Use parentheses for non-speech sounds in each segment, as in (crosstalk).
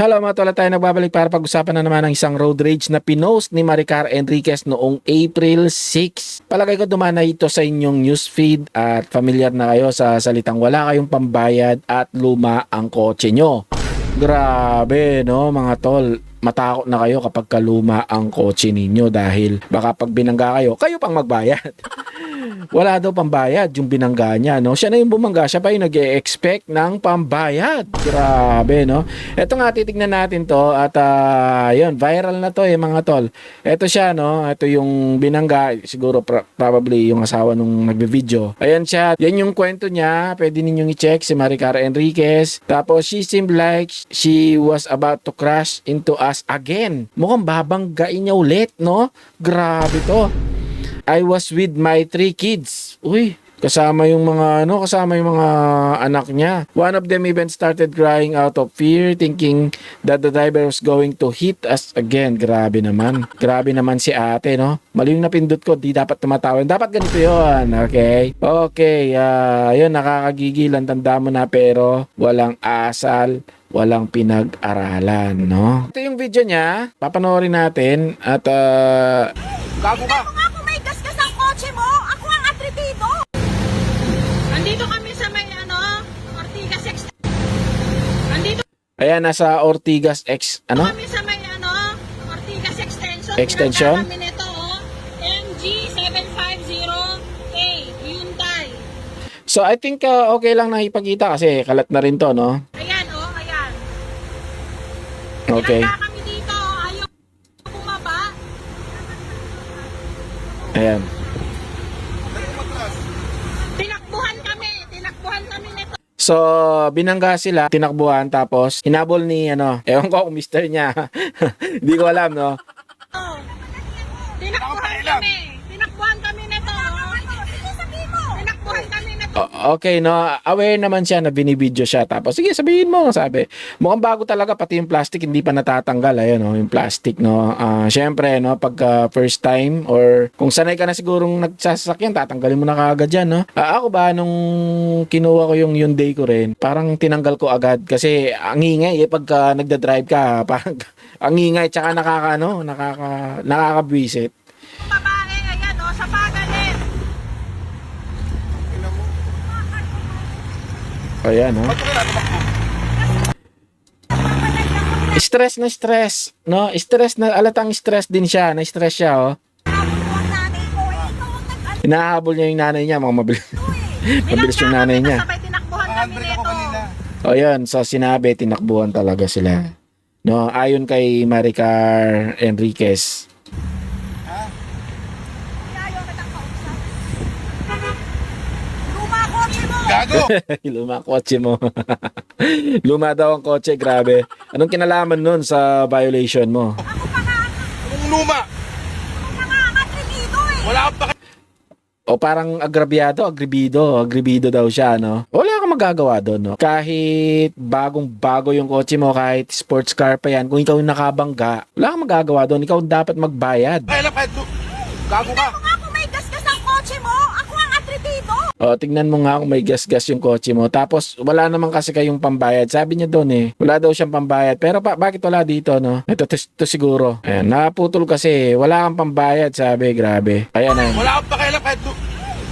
Hello mga tol, tayo nagbabalik para pag-usapan na naman ng isang road rage na pinost ni Maricar Enriquez noong April 6. Palagay ko dumanay ito sa inyong newsfeed at familiar na kayo sa salitang wala kayong pambayad at luma ang kotse nyo. Grabe no mga tol, matakot na kayo kapag kaluma ang kotse ninyo dahil baka pag binangga kayo, kayo pang magbayad. (laughs) Wala daw pambayad yung binangga niya, no? Siya na yung bumangga, siya pa yung nag expect ng pambayad. Grabe, no? Ito nga, titignan natin to at ah, yun, viral na to eh, mga tol. Ito siya, no? Ito yung binangga, siguro pra- probably yung asawa nung nagbe-video. Ayan siya, yan yung kwento niya, pwede ninyong i-check si Maricar Enriquez. Tapos, she seemed like she was about to crash into us again. Mukhang babanggain niya ulit, no? Grabe to. I was with my three kids. Uy, kasama yung mga ano, kasama yung mga anak niya. One of them even started crying out of fear thinking that the driver was going to hit us again. Grabe naman. Grabe naman si ate, no? Mali yung napindot ko, di dapat tumatawan. Dapat ganito yun, okay? Okay, ah, yun, nakakagigilan, tanda mo na, pero walang asal, walang pinag-aralan, no? Ito yung video niya, papanoorin natin, at ah, Gago ka! Ayan, nasa Ortigas X, ano? kami sa may ano, Ortigas Extension. Extension? Kami nito, oh. MG750A, Hyundai. So, I think uh, okay lang na ipakita kasi kalat na rin to, no? Ayan, oh, ayan. Okay. Pinagka kami dito, oh. Ayaw bumaba. Ayan. Tinakbuhan kami, tinakbuhan kami nito. So, binangga sila, tinakbuhan, tapos hinabol ni, ano, ewan ko kung mister niya. (laughs) Hindi ko alam, no? Oh. Tinakbuhan kami. Tinakbuhan kami nito, oh. Sige, sabihin mo. Tinakbuhan kami nito. O- okay, no? Aware naman siya na binibidyo siya. Tapos, sige, sabihin mo, sabi. Mukhang bago talaga, pati yung plastic, hindi pa natatanggal. Ayun, no? Yung plastic, no? Ah, Siyempre, no? Pagka first time, or kung sanay ka na sigurong nagsasakyan, tatanggalin mo na kaagad yan, no? Ah, ako ba, nung kinuha ko yung Hyundai ko rin, parang tinanggal ko agad. Kasi, ang ingay, eh, pagka nagda-drive ka, (laughs) parang, ang ingay, tsaka nakaka, ano, nakaka, nakakabwisit. Babae, ayan, oh, sa pagalit. Ayan, no? Tumakbo? Stress na stress, no? Stress na, alatang stress din siya, na-stress siya, oh. Hinahabol niya yung nanay niya, mga mabilis. (laughs) mabilis yung nanay niya. Sabay tinakbuhan kami 100 ako nito. kanina. O yan, so sinabi, tinakbuhan talaga sila. No, ayon kay Maricar Enriquez. Ayaw na kausap. Luma kotse mo. Gago! (laughs) Luma kotse mo. (laughs) Luma daw ang kotse, grabe. Anong kinalaman nun sa violation mo? Luma? Wala kang paki... O parang agrabyado, agribido, agribido daw siya, no? Wala kang magagawa doon, no? Kahit bagong bago yung kotse mo, kahit sports car pa yan, kung ikaw yung nakabangga, wala kang magagawa doon. Ikaw dapat magbayad. Kailan kahit... Gago ka! Ako nga kung may gasgas ang kotse mo, atribido. O, tignan mo nga kung may gas-gas yung kotse mo. Tapos, wala naman kasi kayong pambayad. Sabi niya doon eh, wala daw siyang pambayad. Pero pa, bakit wala dito, no? Ito, to, to siguro. Ayan, naputol kasi. Wala kang pambayad, sabi. Grabe. Ayan na. Wala kang pakialam kahit... lu-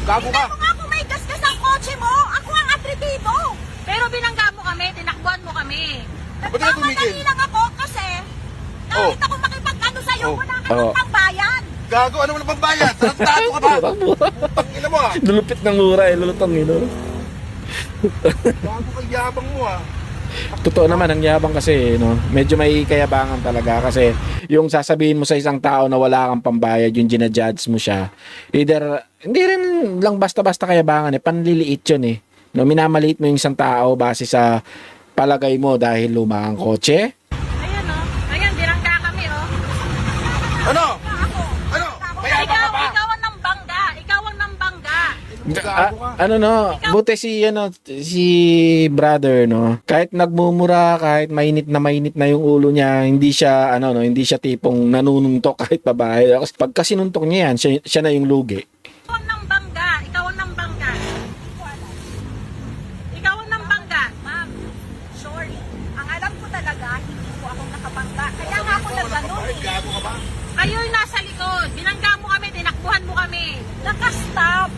Gago ka! Ako nga kung may gasgas ang kotse mo, ako ang atribido. Pero binangga mo kami, tinakbuhan mo kami. Ba't ka tumigil? Nagmamadali lang ako kasi Oh. kahit ako makipag-ano sa'yo, Oh. wala ka Oh. ng pambayan. Gago! Ano mo na pambayad? Tarantado ka ba? (laughs) Tangina mo ah! Lulupit ng mura eh, lulutong eh, no? Gago kang yabang mo ah! Totoo naman, ang yabang kasi, no? Medyo may kayabangan talaga kasi yung sasabihin mo sa isang tao na wala kang pambayad, yung ginajudge mo siya, either, hindi rin lang basta-basta kayabangan eh, panliliit yun eh. No, minamaliit mo yung isang tao base sa palagay mo dahil luma ang kotse. Ayan, oh. Ayan, binangga kami, oh. Ano? Ako. Ano? Mayabang ka Ikaw, pa? ikaw ang nambangga. Ikaw ang Ah, ano no, buti si ano si brother no. Kahit nagmumura, kahit mainit na mainit na yung ulo niya, hindi siya ano no, hindi siya tipong nanununtok (laughs) kahit babae. Kasi pagka sinuntok niya yan, siya, siya na yung lugi. Ikaw ang nambangga. Ikaw ang nambangga. Ikaw ang nambangga. Ma'am, sorry. Ang alam ko talaga, hindi ko Gago ka ba? Kayo'y nasa likod. Binangga mo kami, tinakbuhan mo kami. Nakastop.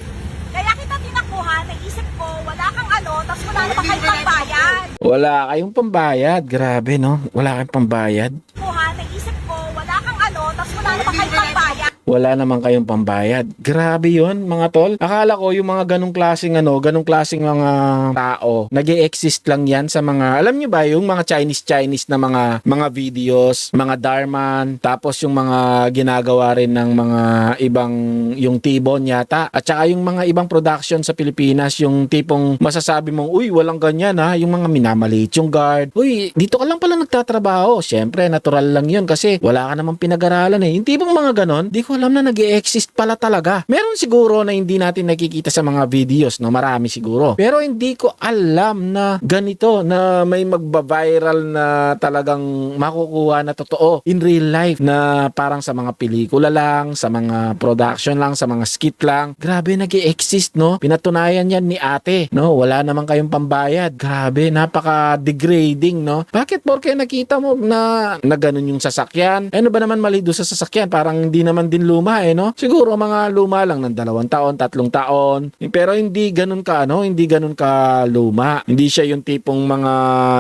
Kaya kita tinakbuhan, naisip ko, wala kang ano, tapos wala naman Hindi kayo ko pambayad. Wala kayong pambayad. Grabe, no? Wala kayong pambayad. Tinakbuhan, naisip ko, wala kang ano, tapos wala naman Hindi kayo ko na- pambayad. Wala naman kayong pambayad. Grabe yon mga tol. Akala ko yung mga ganong klaseng ano, ganong klaseng mga tao, nag exist lang yan sa mga, alam nyo ba, yung mga Chinese-Chinese na mga mga videos, mga Dharman, tapos yung mga ginagawa rin ng mga ibang, yung Tibon yata, at saka yung mga ibang production sa Pilipinas, yung tipong masasabi mong, uy, walang ganyan ha, yung mga minamaliit yung guard, uy, dito ka lang pala nagtatrabaho. Siyempre, natural lang yun kasi wala ka namang pinag-aralan eh. Yung tipong mga ganon, di ko alam na nag exist pala talaga. Meron siguro na hindi natin nakikita sa mga videos, no? Marami siguro. Pero hindi ko alam na ganito, na may magba-viral na talagang makukuha na totoo in real life na parang sa mga pelikula lang, sa mga production lang, sa mga skit lang. Grabe nag exist no? Pinatunayan yan ni ate, no? Wala naman kayong pambayad. Grabe, napaka-degrading, no? Bakit porke nakita mo na, na ganun yung sasakyan? Ano ba naman mali doon sa sasakyan? Parang hindi naman din luma eh, no? Siguro mga luma lang ng dalawang taon, tatlong taon. Pero hindi ganun ka, ano? Hindi ganun ka luma. Hindi siya yung tipong mga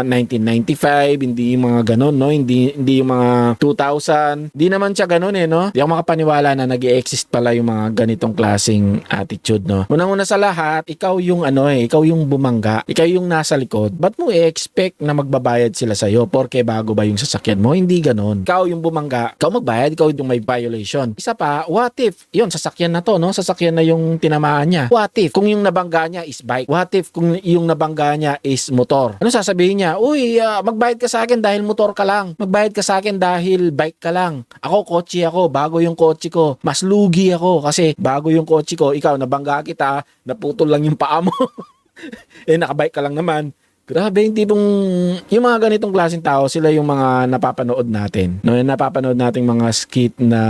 1995, hindi yung mga ganun, no? Hindi, hindi yung mga 2000. Hindi naman siya ganun eh, no? Hindi ako makapaniwala na nag exist pala yung mga ganitong klaseng attitude, no? Unang-una sa lahat, ikaw yung ano eh, ikaw yung bumangga, ikaw yung nasa likod. Ba't mo i-expect na magbabayad sila sa'yo? Porke bago ba yung sasakyan mo? Hindi ganun. Ikaw yung bumangga, ikaw magbayad, ikaw yung may violation. Isa pa, what if, yun, sasakyan na to, no? Sasakyan na yung tinamaan niya. What if, kung yung nabangga niya is bike? What if, kung yung nabangga niya is motor? Ano sasabihin niya? Uy, ah, magbayad ka sa akin dahil motor ka lang. Magbayad ka sa akin dahil bike ka lang. Ako, kotse ako. Bago yung kotse ko. Mas lugi ako kasi bago yung kotse ko, ikaw, nabangga kita, naputol lang yung paa mo. (laughs) eh, nakabike ka lang naman. Grabe, yung tipong, yung mga ganitong klaseng tao, sila yung mga napapanood natin. No, yung napapanood nating mga skit na,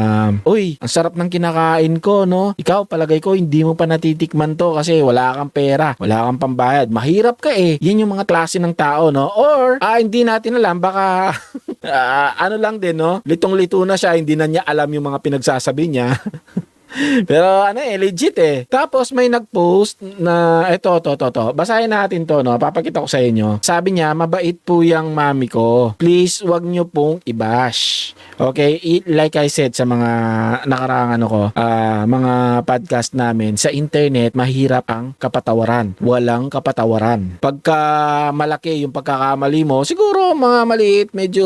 uy, ang sarap ng kinakain ko, no? Ikaw, palagay ko, hindi mo pa natitikman to kasi wala kang pera, wala kang pambayad. Mahirap ka eh. Yan yung mga klase ng tao, no? Or, ah, hindi natin alam, baka, (laughs) ah, ano lang din, no? Litong-lito na siya, hindi na niya alam yung mga pinagsasabi niya. (laughs) Pero ano eh, legit eh. Tapos may nag-post na, eto, to, to, to. Basahin natin to, no? Papakita ko sa inyo. Sabi niya, mabait po yung mami ko. Please, wag niyo pong i-bash. Okay? Like I said sa mga nakaraang ano ko, ah, mga podcast namin, sa internet, mahirap ang kapatawaran. Walang kapatawaran. Pagka malaki yung pagkakamali mo, siguro mga maliit, medyo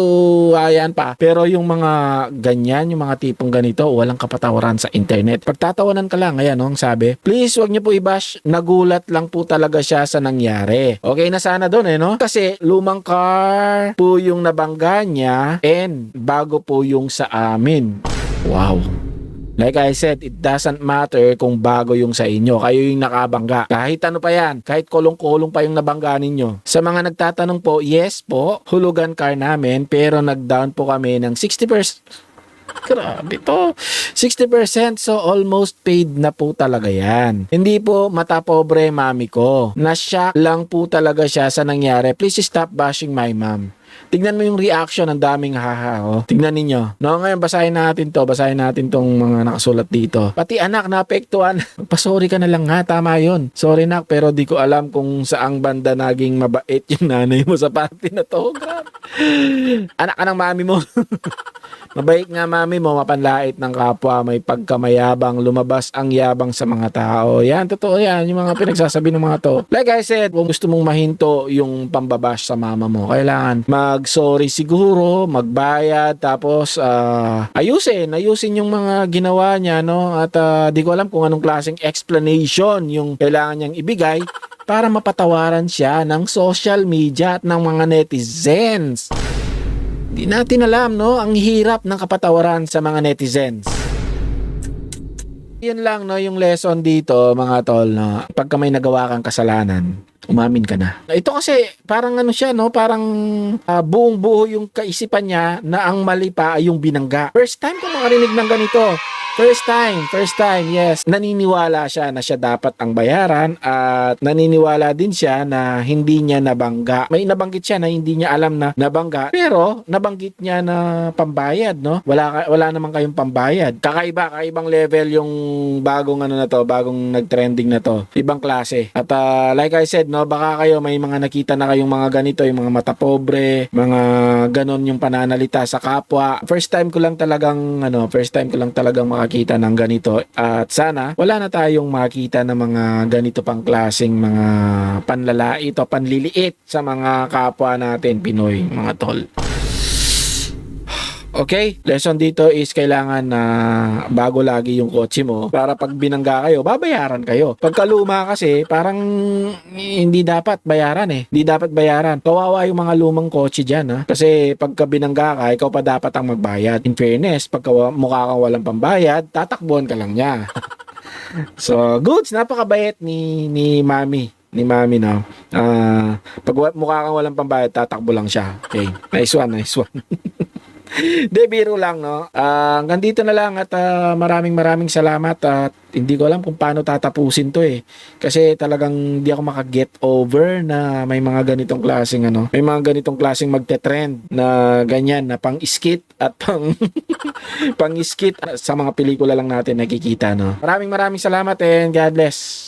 ayan pa. Pero yung mga ganyan, yung mga tipong ganito, walang kapatawaran sa internet. Pagtatawanan ka lang, ayan, no, ang sabi. Please, wag niyo po i-bash. Nagulat lang po talaga siya sa nangyari. Okay na sana doon, eh, no? Kasi lumang car po yung nabangga niya and bago po yung sa amin. Wow. Like I said, it doesn't matter kung bago yung sa inyo. Kayo yung nakabangga. Kahit ano pa yan. Kahit kolong-kolong pa yung nabangga ninyo. Sa mga nagtatanong po, yes po, hulugan car namin pero nag-down po kami ng 60%. Grabe to. 60% so almost paid na po talaga yan. Hindi po mata pobre mami ko. Na-shock lang po talaga siya sa nangyari. Please stop bashing my mom. Tignan mo yung reaction ng daming haha. Oh. Tignan ninyo. No, ngayon basahin natin to. Basahin natin tong mga nakasulat dito. Pati anak naapektuhan. (laughs) Pasorry ka na lang ha. Tama yun. Sorry nak pero di ko alam kung saang banda naging mabait yung nanay mo sa party na to. (laughs) Anak ka ng mami mo. (laughs) Mabait nga mami mo, mapanlait ng kapwa, may pagkamayabang, lumabas ang yabang sa mga tao. Yan, totoo yan, yung mga pinagsasabi ng mga to. Like I said, kung gusto mong mahinto yung pambabash sa mama mo, kailangan mag-sorry siguro, magbayad, tapos ah, ayusin, ayusin yung mga ginawa niya, no? At ah, di ko alam kung anong klaseng explanation yung kailangan niyang ibigay para mapatawaran siya ng social media at ng mga netizens. Di natin alam, no? Ang hirap ng kapatawaran sa mga netizens. Yun lang, no? Yung lesson dito, mga tol, no? Pagka may nagawa kang kasalanan, umamin ka na. Ito kasi, parang ano siya, no? Parang ah, buong buo yung kaisipan niya na ang mali pa ay yung binangga. First time ko makarinig ng ganito. First time, first time, yes. Naniniwala siya na siya dapat ang bayaran at naniniwala din siya na hindi niya nabangga. May nabanggit siya na hindi niya alam na nabangga, pero nabanggit niya na pambayad, no? Wala wala naman kayong pambayad. Kakaiba, kakaibang level yung bagong ano na to, bagong nag-trending na to. Ibang klase. At ah, like I said, no, baka kayo may mga nakita na kayong mga ganito, yung mga mata pobre, mga ganon yung pananalita sa kapwa. First time ko lang talagang ano, first time ko lang talagang makakita ng ganito at sana wala na tayong makita ng mga ganito pang klaseng mga panlalait o panliliit sa mga kapwa natin Pinoy, mga tol. Okay, lesson dito is kailangan na bago lagi yung kotse mo para pag binangga kayo, babayaran kayo. Pagka luma kasi, parang hindi dapat bayaran eh. Hindi dapat bayaran. Kawawa yung mga lumang kotse dyan ha. Kasi pagka binangga ka, ikaw pa dapat ang magbayad. In fairness, pagka mukha kang walang pambayad, tatakbuhan ka lang niya. (laughs) so, goods, napakabait ni, ni Mami ni Mami no. Ah, pag wa- mukha kang walang pambayad, tatakbo lang siya. Okay. Nice one, nice one. (laughs) De, biro lang, no? Ah, hanggang dito na lang at ah, maraming maraming salamat at hindi ko alam kung paano tatapusin to eh. Kasi talagang di ako makaget over na may mga ganitong klaseng ano, may mga ganitong klaseng magte-trend na ganyan na (laughs) pang skit at pang pang skit sa mga pelikula lang natin nakikita, no? Maraming maraming salamat and God bless.